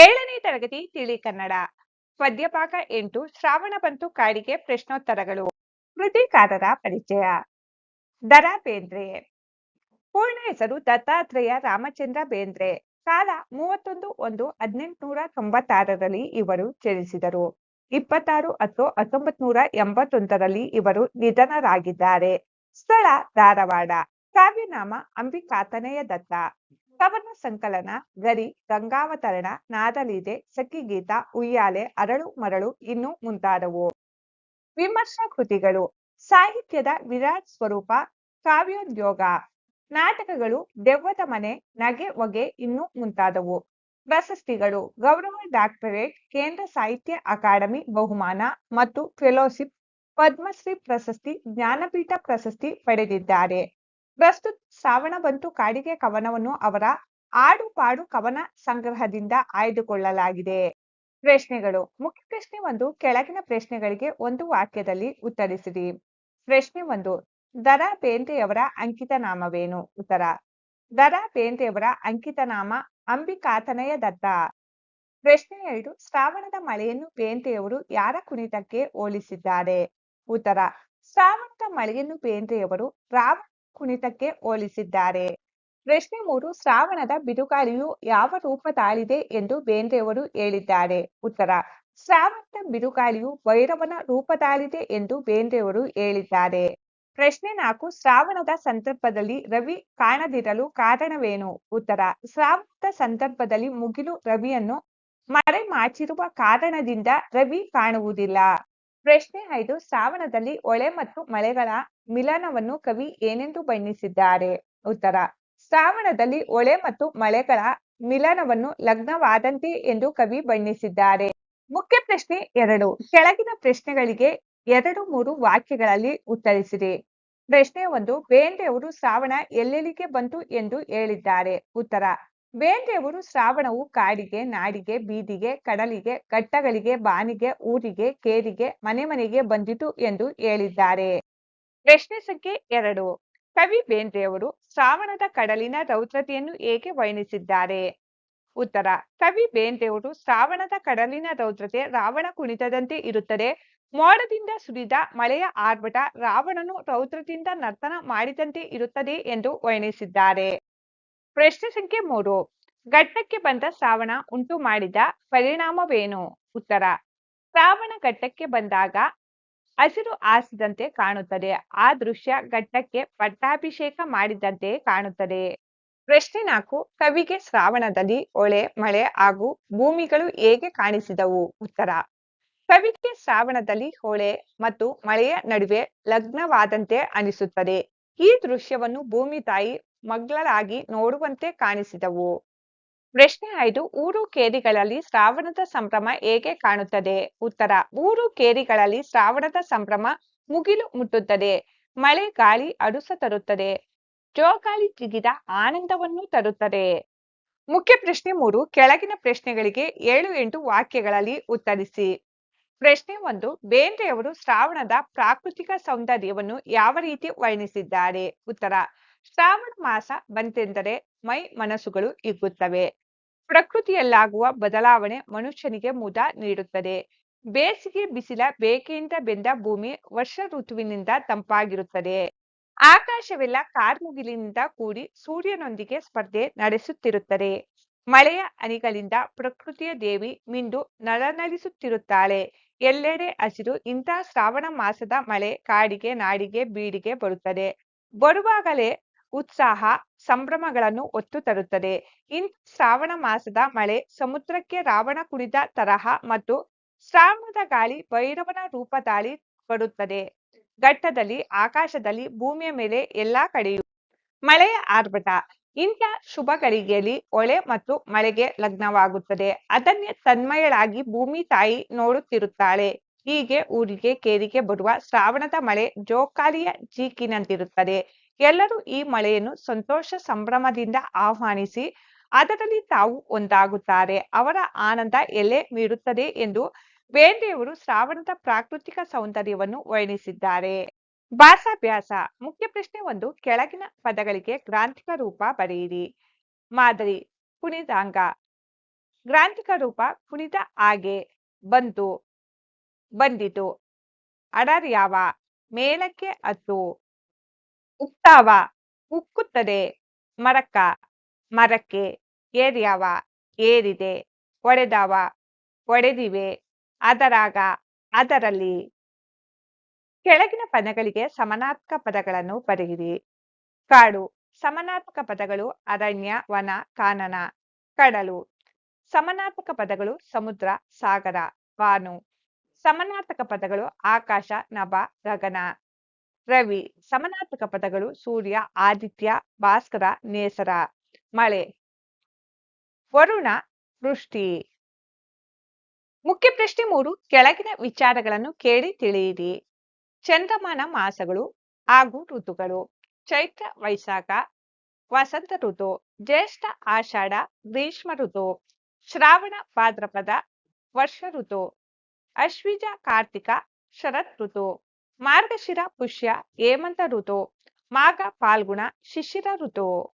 ಏಳನೇ ತರಗತಿ ತಿಳಿ ಕನ್ನಡ. ಪದ್ಯಭಾಗ ಎಂಟು, ಶ್ರಾವಣ ಬಂತು ಕಾಡಿಗೆ ಪ್ರಶ್ನೋತ್ತರಗಳು. ಕೃತಿಕಾರರ ಪರಿಚಯ. ದರ ಬೇಂದ್ರೆ ಪೂರ್ಣ ಹೆಸರು ದತ್ತಾತ್ರೇಯ ರಾಮಚಂದ್ರ ಬೇಂದ್ರೆ. ಕಾಲ ಮೂವತ್ತೊಂದು ಒಂದು ಹದಿನೆಂಟುನೂರ ತೊಂಬತ್ತಾರರಲ್ಲಿ ಇವರು ಜನಿಸಿದರು. ಇಪ್ಪತ್ತಾರು ಅಥವಾ ಹತ್ತೊಂಬತ್ ನೂರ ಎಂಬತ್ತೊಂದರಲ್ಲಿ ಇವರು ನಿಧನರಾಗಿದ್ದಾರೆ. ಸ್ಥಳ ಧಾರವಾಡ. ಕಾವ್ಯನಾಮ ಅಂಬಿಕಾತನೆಯ ದತ್ತ. ಕವನ ಸಂಕಲನ, ಗರಿ, ಗಂಗಾವತರಣ, ನಾದಲೀದೆ ಸಖಿಗೀತ ಉಯ್ಯಾಲೆ, ಅರಳು ಮರಳು ಇನ್ನು ಮುಂತಾದವು. ವಿಮರ್ಶಾ ಕೃತಿಗಳು. ಸಾಹಿತ್ಯದ ವಿರಾಟ್ ಸ್ವರೂಪ, ಕಾವ್ಯೋದ್ಯೋಗ. ನಾಟಕಗಳು, ದೆವ್ವದ ಮನೆ, ನಗೆ ಹೊಗೆ ಇನ್ನು ಮುಂತಾದವು. ಪ್ರಶಸ್ತಿಗಳು. ಗೌರವ ಡಾಕ್ಟರೇಟ್, ಕೇಂದ್ರ ಸಾಹಿತ್ಯ ಅಕಾಡೆಮಿ ಬಹುಮಾನ ಮತ್ತು ಫೆಲೋಶಿಪ್. ಪದ್ಮಶ್ರೀ ಪ್ರಶಸ್ತಿ, ಜ್ಞಾನಪೀಠ ಪ್ರಶಸ್ತಿ ಪಡೆದಿದ್ದಾರೆ. ಪ್ರಸ್ತುತ ಶ್ರಾವಣ ಕಾಡಿಗೆ ಕವನವನ್ನು ಅವರ ಆಡು ಪಾಡು ಕವನ ಸಂಗ್ರಹದಿಂದ ಆಯ್ದುಕೊಳ್ಳಲಾಗಿದೆ. ಪ್ರಶ್ನೆಗಳು. ಮುಖ್ಯ ಪ್ರಶ್ನೆ ಒಂದು, ಕೆಳಗಿನ ಪ್ರಶ್ನೆಗಳಿಗೆ ಒಂದು ವಾಕ್ಯದಲ್ಲಿ ಉತ್ತರಿಸಿರಿ. ಪ್ರಶ್ನೆ ಒಂದು, ದರ ಬೇಂದ್ರೆಯವರ ಅಂಕಿತ ನಾಮವೇನು? ಉತ್ತರ, ದರ ಬೇಂದ್ರೆಯವರ ಅಂಕಿತ ನಾಮ ಅಂಬಿಕಾತನಯ ದತ್ತ. ಪ್ರಶ್ನೆ ಎರಡು, ಶ್ರಾವಣದ ಮಳೆಯನ್ನು ಬೇಂದ್ರೆಯವರು ಯಾರ ಕುಣಿತಕ್ಕೆ ಹೋಲಿಸಿದ್ದಾರೆ? ಉತ್ತರ, ಶ್ರಾವಣದ ಮಳೆಯನ್ನು ಬೇಂದ್ರೆಯವರು ರಾಮ ಕುಣಿತಕ್ಕೆ ಹೋಲಿಸಿದ್ದಾರೆ. ಪ್ರಶ್ನೆ ಮೂರು, ಶ್ರಾವಣದ ಬಿರುಗಾಳಿಯು ಯಾವ ರೂಪ ತಾಳಿದೆ ಎಂದು ಬೇಂದ್ರೆಯವರು ಹೇಳಿದ್ದಾರೆ. ಉತ್ತರ, ಶ್ರಾವಣದ ಬಿರುಗಾಳಿಯು ಭೈರವನ ರೂಪ ತಾಳಿದೆ ಎಂದು ಬೇಂದ್ರೆಯವರು ಹೇಳಿದ್ದಾರೆ. ಪ್ರಶ್ನೆ ನಾಲ್ಕು, ಶ್ರಾವಣದ ಸಂದರ್ಭದಲ್ಲಿ ರವಿ ಕಾಣದಿರಲು ಕಾರಣವೇನು? ಉತ್ತರ, ಶ್ರಾವಣದ ಸಂದರ್ಭದಲ್ಲಿ ಮುಗಿಲು ರವಿಯನ್ನು ಮರೆ ಮಾಚಿರುವ ಕಾರಣದಿಂದ ರವಿ ಕಾಣುವುದಿಲ್ಲ. ಪ್ರಶ್ನೆ ಐದು, ಶ್ರಾವಣದಲ್ಲಿ ಒಳೆ ಮತ್ತು ಮಳೆಗಳ ಮಿಲನವನ್ನು ಕವಿ ಏನೆಂದು ಬಣ್ಣಿಸಿದ್ದಾರೆ? ಉತ್ತರ, ಶ್ರಾವಣದಲ್ಲಿ ಒಳೆ ಮತ್ತು ಮಳೆಗಳ ಮಿಲನವನ್ನು ಲಗ್ನವಾದಂತೆ ಎಂದು ಕವಿ ಬಣ್ಣಿಸಿದ್ದಾರೆ. ಮುಖ್ಯ ಪ್ರಶ್ನೆ ಎರಡು, ಕೆಳಗಿನ ಪ್ರಶ್ನೆಗಳಿಗೆ ಎರಡು ಮೂರು ವಾಕ್ಯಗಳಲ್ಲಿ ಉತ್ತರಿಸಿರಿ. ಪ್ರಶ್ನೆ ಒಂದು ಬೇಂದ್ರೆಯವರು ಶ್ರಾವಣ ಎಲ್ಲೆಲ್ಲಿಗೆ ಬಂತು ಎಂದು ಹೇಳಿದ್ದಾರೆ? ಉತ್ತರ ಬೇಂದ್ರೆಯವರು ಶ್ರಾವಣವು ಕಾಡಿಗೆ, ನಾಡಿಗೆ, ಬೀದಿಗೆ, ಕಡಲಿಗೆ, ಘಟ್ಟಗಳಿಗೆ, ಬಾನಿಗೆ, ಊರಿಗೆ, ಕೇರಿಗೆ, ಮನೆ ಮನೆಗೆ ಬಂದಿತು ಎಂದು ಹೇಳಿದ್ದಾರೆ. ಪ್ರಶ್ನೆ ಸಂಖ್ಯೆ ಎರಡು. ಕವಿ ಬೇಂದ್ರೆಯವರು ಶ್ರಾವಣದ ಕಡಲಿನ ರೌದ್ರತೆಯನ್ನು ಏಕೆ ವರ್ಣಿಸಿದ್ದಾರೆ? ಉತ್ತರ. ಕವಿ ಬೇಂದ್ರೆಯವರು ಶ್ರಾವಣದ ಕಡಲಿನ ರೌದ್ರತೆ ರಾವಣ ಕುಣಿತದಂತೆ ಇರುತ್ತದೆ. ಮೋಡದಿಂದ ಸುರಿದ ಮಳೆಯ ಆರ್ಭಟ ರಾವಣನು ರೌದ್ರದಿಂದ ನರ್ತನ ಮಾಡಿದಂತೆ ಇರುತ್ತದೆ ಎಂದು ವರ್ಣಿಸಿದ್ದಾರೆ. ಪ್ರಶ್ನೆ ಸಂಖ್ಯೆ ಮೂರು. ಘಟ್ಟಕ್ಕೆ ಬಂದ ಶ್ರಾವಣ ಉಂಟು ಮಾಡಿದ ಪರಿಣಾಮವೇನು? ಉತ್ತರ. ಶ್ರಾವಣ ಘಟ್ಟಕ್ಕೆ ಬಂದಾಗ ಹಸಿರು ಆಸಿದಂತೆ ಕಾಣುತ್ತದೆ. ಆ ದೃಶ್ಯ ಘಟ್ಟಕ್ಕೆ ಪಟ್ಟಾಭಿಷೇಕ ಮಾಡಿದಂತೆ ಕಾಣುತ್ತದೆ. ಪ್ರಶ್ನೆ ನಾಲ್ಕು. ಕವಿಗೆ ಶ್ರಾವಣದಲ್ಲಿ ಒಳೆ, ಮಳೆ ಹಾಗೂ ಭೂಮಿಗಳು ಹೇಗೆ ಕಾಣಿಸಿದವು? ಉತ್ತರ. ಕವಿಗೆ ಶ್ರಾವಣದಲ್ಲಿ ಹೊಳೆ ಮತ್ತು ಮಳೆಯ ನಡುವೆ ಲಗ್ನವಾದಂತೆ ಅನಿಸುತ್ತದೆ. ಈ ದೃಶ್ಯವನ್ನು ಭೂಮಿ ತಾಯಿ ಮಗ್ಗಳಾಗಿ ನೋಡುವಂತೆ ಕಾಣಿಸಿದವು. ಪ್ರಶ್ನೆ ಐದು, ಊರು ಕೇರಿಗಳಲ್ಲಿ ಶ್ರಾವಣದ ಸಂಭ್ರಮ ಹೇಗೆ ಕಾಣುತ್ತದೆ? ಉತ್ತರ, ಊರು ಕೇರಿಗಳಲ್ಲಿ ಶ್ರಾವಣದ ಸಂಭ್ರಮ ಮುಗಿಲು ಮುಟ್ಟುತ್ತದೆ. ಮಳೆ, ಗಾಳಿ ಅಡುಸ ತರುತ್ತದೆ. ಜೋಗಾಳಿ ಜಿಗಿದ ಆನಂದವನ್ನು ತರುತ್ತದೆ. ಮುಖ್ಯ ಪ್ರಶ್ನೆ ಮೂರು, ಕೆಳಗಿನ ಪ್ರಶ್ನೆಗಳಿಗೆ ಏಳು ಎಂಟು ವಾಕ್ಯಗಳಲ್ಲಿ ಉತ್ತರಿಸಿ. ಪ್ರಶ್ನೆ ಒಂದು, ಬೇಂದ್ರೆಯವರು ಶ್ರಾವಣದ ಪ್ರಾಕೃತಿಕ ಸೌಂದರ್ಯವನ್ನು ಯಾವ ರೀತಿ ವರ್ಣಿಸಿದ್ದಾರೆ? ಉತ್ತರ ಶ್ರಾವಣ ಮಾಸ ಬಂತೆಂದರೆ ಮೈ ಮನಸ್ಸುಗಳು ಹಿಗ್ಗುತ್ತವೆ. ಪ್ರಕೃತಿಯಲ್ಲಾಗುವ ಬದಲಾವಣೆ ಮನುಷ್ಯನಿಗೆ ಮುದ ನೀಡುತ್ತದೆ. ಬೇಸಿಗೆ ಬಿಸಿಲ ಬೇಕೆಯಿಂದ ಬೆಂದ ಭೂಮಿ ವರ್ಷ ಋತುವಿನಿಂದ ತಂಪಾಗಿರುತ್ತದೆ. ಆಕಾಶವೆಲ್ಲ ಕಾರ್ಮುಗಿಲಿನಿಂದ ಕೂಡಿ ಸೂರ್ಯನೊಂದಿಗೆ ಸ್ಪರ್ಧೆ ನಡೆಸುತ್ತಿರುತ್ತದೆ. ಮಳೆಯ ಅನಿಗಳಿಂದ ಪ್ರಕೃತಿಯ ದೇವಿ ಮಿಂಡು ನಳನಳಿಸುತ್ತಿರುತ್ತಾಳೆ. ಎಲ್ಲೆಡೆ ಹಸಿರು ಇಂಥ ಶ್ರಾವಣ ಮಾಸದ ಮಳೆ ಕಾಡಿಗೆ ನಾಡಿಗೆ ಬೀಡಿಗೆ ಬರುತ್ತದೆ. ಬರುವಾಗಲೇ ಉತ್ಸಾಹ ಸಂಭ್ರಮಗಳನ್ನು ಒತ್ತು ತರುತ್ತದೆ. ಇನ್ ಶ್ರಾವಣ ಮಾಸದ ಮಳೆ ಸಮುದ್ರಕ್ಕೆ ರಾವಣ ಕುಡಿದ ತರಹ ಮತ್ತು ಶ್ರಾವಣದ ಗಾಳಿ ಭೈರವನ ರೂಪ ತಾಳಿ ಬರುತ್ತದೆ. ಘಟ್ಟದಲ್ಲಿ, ಆಕಾಶದಲ್ಲಿ, ಭೂಮಿಯ ಮೇಲೆ ಎಲ್ಲಾ ಕಡೆಯೂ ಮಳೆಯ ಆರ್ಭಟ. ಇಂಥ ಶುಭ ಗಳಿಗೆಯಲ್ಲಿ ಒಳೆ ಮತ್ತು ಮಳೆಗೆ ಲಗ್ನವಾಗುತ್ತದೆ. ಅದನ್ನೇ ತನ್ಮಯಳಾಗಿ ಭೂಮಿ ತಾಯಿ ನೋಡುತ್ತಿರುತ್ತಾಳೆ. ಹೀಗೆ ಊರಿಗೆ, ಕೇರಿಗೆ ಬರುವ ಶ್ರಾವಣದ ಮಳೆ ಜೋಕಾಲಿಯ ಜೀಕಿನಂತಿರುತ್ತದೆ ಎಲ್ಲರೂ ಈ ಮಳೆಯನ್ನು ಸಂತೋಷ ಸಂಭ್ರಮದಿಂದ ಆಹ್ವಾನಿಸಿ, ಅದರಲ್ಲಿ ತಾವು ಒಂದಾಗುತ್ತಾರೆ. ಅವರ ಆನಂದ ಎಲೆ ಮೀರುತ್ತದೆ ಎಂದು ಬೇಂದ್ರೆಯವರು ಶ್ರಾವಣದ ಪ್ರಾಕೃತಿಕ ಸೌಂದರ್ಯವನ್ನು ವರ್ಣಿಸಿದ್ದಾರೆ. ಭಾಸಾಭ್ಯಾಸ ಮುಖ್ಯ ಪ್ರಶ್ನೆ ಒಂದು, ಕೆಳಗಿನ ಪದಗಳಿಗೆ ಗ್ರಾಂಥಿಕ ರೂಪ ಬರೆಯಿರಿ. ಮಾದರಿ, ಕುಣಿದಾಂಗ. ಗ್ರಾಂಥಿಕ ರೂಪ ಕುಣಿದ ಹಾಗೆ ಬಂತು ಬಂದಿತು. ಅಡರ್ಯಾವ, ಮೇಲಕ್ಕೆ ಹತ್ತು. ಉಕ್ತಾವ, ಉಕ್ಕುತ್ತದೆ. ಮರಕ್ಕ ಮರಕ್ಕೆ ಏರ್ಯಾವ, ಏರಿದೆ. ಒಡೆದಾವ, ಒಡೆದಿವೆ. ಅದರಾಗ ಅದರಲ್ಲಿ ಕೆಳಗಿನ ಪದಗಳಿಗೆ ಸಮಾನಾರ್ಥಕ ಪದಗಳನ್ನು ಬರೆಯಿರಿ. ಕಾಡು ಸಮಾನಾರ್ಥಕ ಪದಗಳು ಅರಣ್ಯ, ವನ ಕಾನನ ಕಡಲು ಸಮಾನಾರ್ಥಕ ಪದಗಳು ಸಮುದ್ರ, ಸಾಗರ. ವಾನು ಸಮಾನಾರ್ಥಕ ಪದಗಳು ಆಕಾಶ, ನಭ, ಗಗನ. ರವಿ ಸಮಾನಾರ್ಥಕ ಪದಗಳು ಸೂರ್ಯ, ಆದಿತ್ಯ, ಭಾಸ್ಕರ, ನೇಸರ, ಮಳೆ. ವರುಣ, ವೃಷ್ಟಿ. ಮುಖ್ಯ ಪ್ರಶ್ನೆ ಮೂರು, ಕೆಳಗಿನ ವಿಚಾರಗಳನ್ನು ಕೇಳಿ ತಿಳಿಯಿರಿ. ಚಂದ್ರಮಾನ ಮಾಸಗಳು ಹಾಗೂ ಋತುಗಳು. ಚೈತ್ರ, ವೈಶಾಖ, ವಸಂತ ಋತು. ಜ್ಯೇಷ್ಠ, ಆಷಾಢ, ಗ್ರೀಷ್ಮ ಋತು. ಶ್ರಾವಣ, ಭಾದ್ರಪದ, ವರ್ಷ ಋತು. ಅಶ್ವಿಜ, ಕಾರ್ತಿಕ, ಶರತ್ ಋತು. ಮಾರ್ಗಶಿರ ಪುಷ್ಯ ಹೇಮಂತ ಋತು ಮಾಘ ಫಾಲ್ಗುಣ ಶಿಶಿರ ಋತು.